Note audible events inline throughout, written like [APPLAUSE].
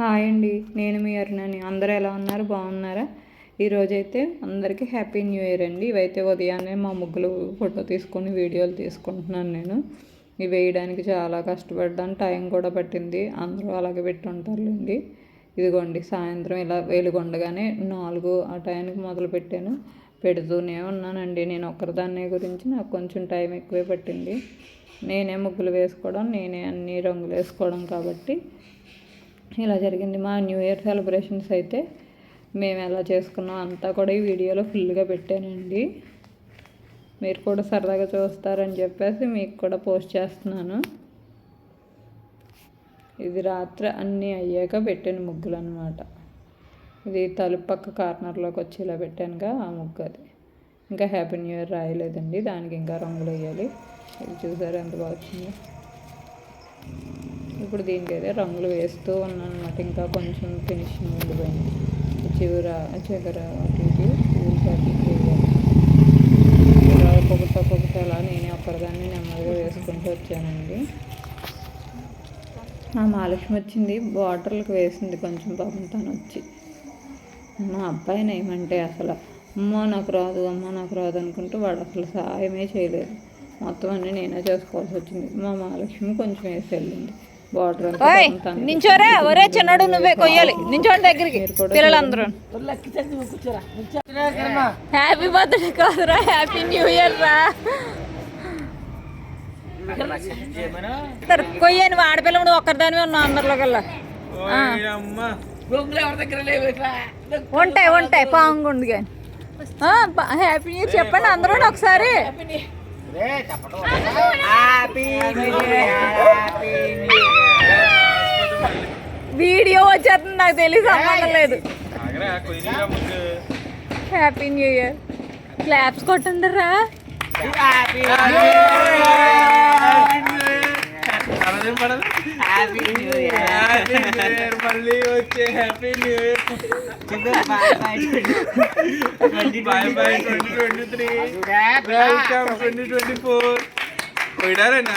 Hi అండి. నేను మీ అరుణని. అందరూ ఎలా ఉన్నారు? బాగున్నారా? ఈరోజైతే అందరికీ హ్యాపీ న్యూ ఇయర్ అండి. ఇవైతే ఉదయాన్నే మా ముగ్గులు ఫోటో తీసుకొని వీడియోలు తీసుకుంటున్నాను నేను. ఇవి వేయడానికి చాలా కష్టపడ్డాను. టైం కూడా పట్టింది. అందరూ అలాగే పెట్టుంటారులేండి. ఇదిగోండి సాయంత్రం ఇలా వెలుగొండగానే నాలుగు ఆ టైంకి మొదలు పెట్టాను పెడుతూనే ఉన్నానండి. నేను ఒక్కరిదాన్నే గురించి నాకు కొంచెం టైం ఎక్కువే పట్టింది. నేనే ముగ్గులు వేసుకోవడం నేనే అన్ని రంగులు వేసుకోవడం కాబట్టి ఇలా జరిగింది. మా న్యూ ఇయర్ సెలబ్రేషన్స్ అయితే మేము ఎలా చేసుకున్నాం అంతా కూడా ఈ వీడియోలో ఫుల్గా పెట్టానండి. మీరు కూడా సరదాగా చూస్తారని చెప్పేసి మీకు కూడా పోస్ట్ చేస్తున్నాను. ఇది రాత్రి అన్నీ అయ్యాక పెట్టిన ముగ్గులు అనమాట ఇది తలుపు పక్క కార్నర్లోకి వచ్చి ఇలా పెట్టానుగా ఆ ముగ్గు అది. ఇంకా హ్యాపీ న్యూ ఇయర్ రాయలేదండి దానికి ఇంకా రంగులు వేయాలి. ఇది చూసారు ఎంత బాగా ఇప్పుడు దీనికి అయితే రంగులు వేస్తూ ఉన్నాను అనమాట ఇంకా కొంచెం ఫినిషింగ్ ఉండిపోయింది చివర చివర అటు ఇటు ఇలా ఒక్కొక్కటి ఒక్కొక్కటి అలా నేనే ఒక్కరిదాన్ని నెమ్మదిగా వేసుకుంటూ వచ్చానండి. ఆ మహాలక్ష్మి వచ్చింది. బార్డర్లకు వేసింది కొంచెం పాపం తను వచ్చి. మా అబ్బాయిని ఏమంటే అసలు అమ్మో నాకు రాదు అమ్మో నాకు రాదు అనుకుంటూ వాడు అసలు సాయమే చేయలేదు. మొత్తం అన్నీ నేనే చేసుకోవాల్సి వచ్చింది. మా మహాలక్ష్మి కొంచెం వేసి వెళ్ళింది. ఓయ్ తనకి నించోరా ఒరే చిన్నడు నువ్వే కొయ్యాలి. నించోండి దగ్గరికి పిల్లలందరూ. హ్యాపీ బర్త్డే కాదురా హ్యాపీ న్యూ ఇయర్ రా. సరే, కొయ్యని ఆడపిల్ల నువ్వు ఒక్కరిదానివే ఉన్నావు అందరిలో కల్లా. ఉంటాయి ఉంటాయి పాంగుండు కానీ. హ్యాపీ న్యూ ఇయర్ చెప్పండి అందరూ ఒకసారి. వీడియో వచ్చేస్తుంది నాకు తెలియదు సంబంధం లేదు. హ్యాపీ న్యూ ఇయర్ క్లాప్స్ కొట్టండి రా మళ్ళీ వచ్చే happy new year bye bye twenty twenty three welcome twenty twenty four పోయినారేనా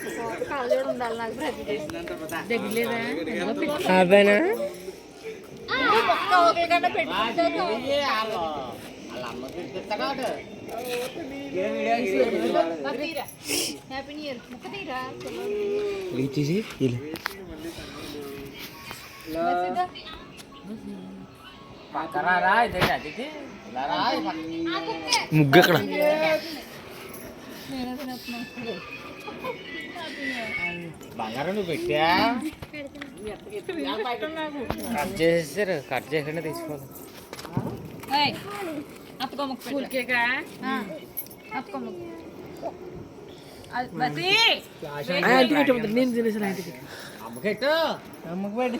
నువ్వే చెయ్యి. ఒక కళ్ళజోడు ఉండాలి నాకు ప్రతి అవేనా ఒక్క ఒకరి కన్నా పెట్టుకుంటాను వాళ్ళ అమ్మ తిరుగుతాడు హ్యాపీ న్యూ ఇయర్ ముక్క తీరా తీసి మెసేజ్ పక్కరారా ఇదేంటి అదికి ఇలా రా, ఈ పక్క. ముగ్గు ఎక్కడ నేను తినేస్తున్నాను బంగారం నువ్వు పెట్టా? కట్ చేసేసారు కట్ చేయకుండా తీసుకోవాలి. అది బసి. అమ్మకెట్టు అమ్మకి పెట్టి.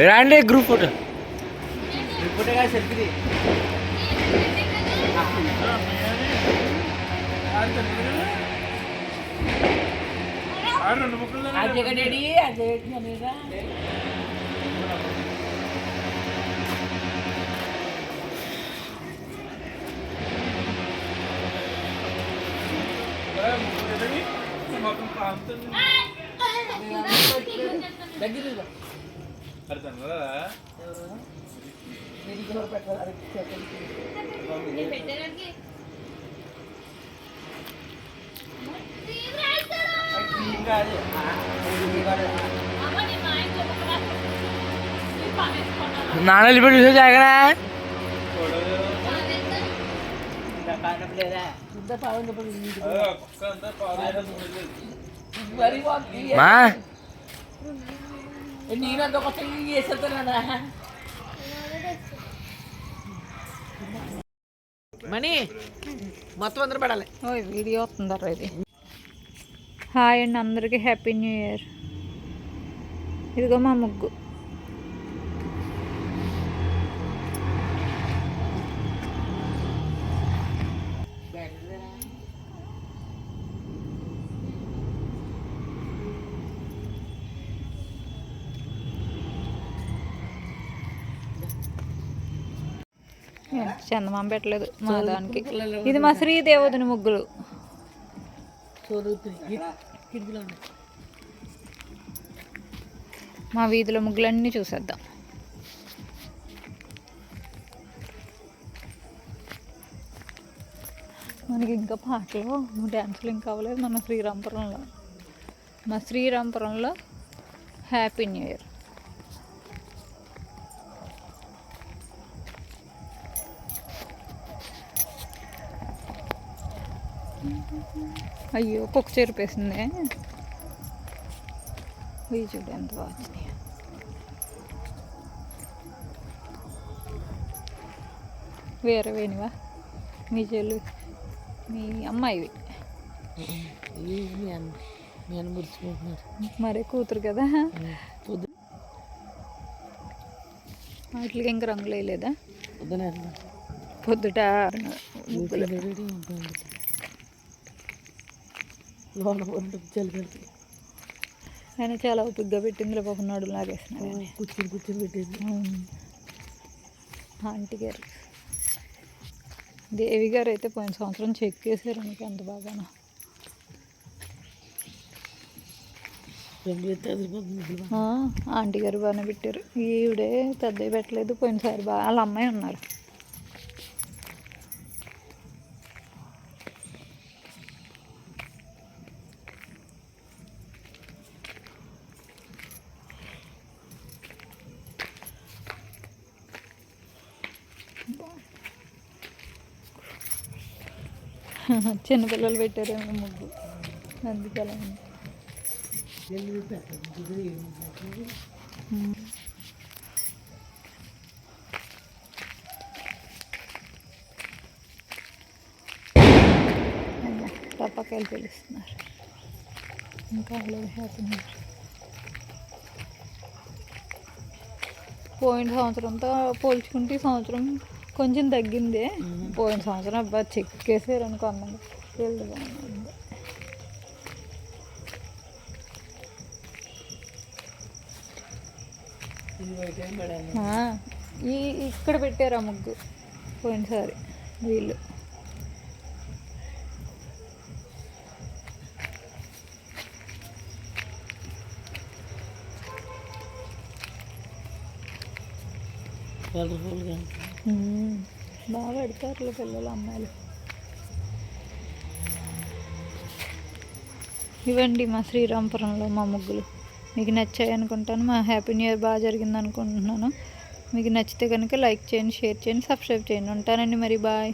రండి గ్రూప్ ఫోటో రెండు ముక్కలు అదేగడేడి అదేంటి అనేదా మొత్తం కాలుతుంది దగ్గర అర్థం కదా నాన్న వెళ్ళిపోయి చూసే పాలు మా? నేనంత కొత్త చేసేస్తానా మనీ మొత్తం అందరూ పడాలి ఓ వీడియో వస్తుందరా ఇది హాయ్ అండి అందరికీ హ్యాపీ న్యూ ఇయర్ ఇదిగో మా ముగ్గు చందమామ పెట్టలేదు. మా దానికి. ఇది మా శ్రీదేవతని ముగ్గులు. మా వీధిలో ముగ్గులన్నీ చూసేద్దాం. మనకి ఇంకా పాటలు డ్యాన్సులు ఇంకా అవ్వలేదు. మన శ్రీరాంపురంలో మా శ్రీరాంపురంలో హ్యాపీ న్యూ ఇయర్. అయ్యో కుక్క చెరిపేసిందే. ఇవి చూడు ఎంత బాగా వచ్చినాయి వేరే వేనివా మీ చెల్లు మీ అమ్మాయివి మరే కూతురు కదా. వాటికి ఇంకా రంగులు వేయలేదా? పొద్దుట ముగ్గులు రెడీ ఉంటుంది లోన ఉంటుంది చలి ఓపిగ్గా పెట్టింది పాపం నడు లాగేసినాడు కూర్చుని కూర్చుని పెట్టేది ఆంటీ గారు. దేవి గారు అయితే పోయిన సంవత్సరం చెక్ చేశారు మీకు బాగానో. అదిరిపోతుంది ఆ, ఆంటీ గారు బాగానే పెట్టారు. ఈవిడే పెద్దవి పెట్టలేదు పోయినసారి బాగా వాళ్ళ అమ్మాయి ఉన్నారు. [LAUGHS] చిన్నపిల్లలు పెట్టారేమో ముగ్గు. అందుకే అలా పిలుస్తున్నారు. ఇంకా అలాగే హ్యాపీ పోయిన సంవత్సరంతో పోల్చుకుంటే ఈ సంవత్సరం కొంచెం తగ్గింది. పోయిన సంవత్సరం అబ్బా చెక్కేసారు అనుకో అందంగా ఈ ఇక్కడ పెట్టారు ఆ ముగ్గు. పోయినసారి వీళ్ళు. కలర్ఫుల్గా బాగా పెడతారు పిల్లలు అమ్మాయిలు. ఇవ్వండి మా శ్రీరాంపురంలో మా ముగ్గులు. మీకు నచ్చాయి అనుకుంటాను మా హ్యాపీ న్యూ ఇయర్ బాగా జరిగింది అనుకుంటున్నాను. మీకు నచ్చితే కనుక లైక్ చేయండి షేర్ చేయండి సబ్స్క్రైబ్ చేయండి. ఉంటానండి మరి బాయ్.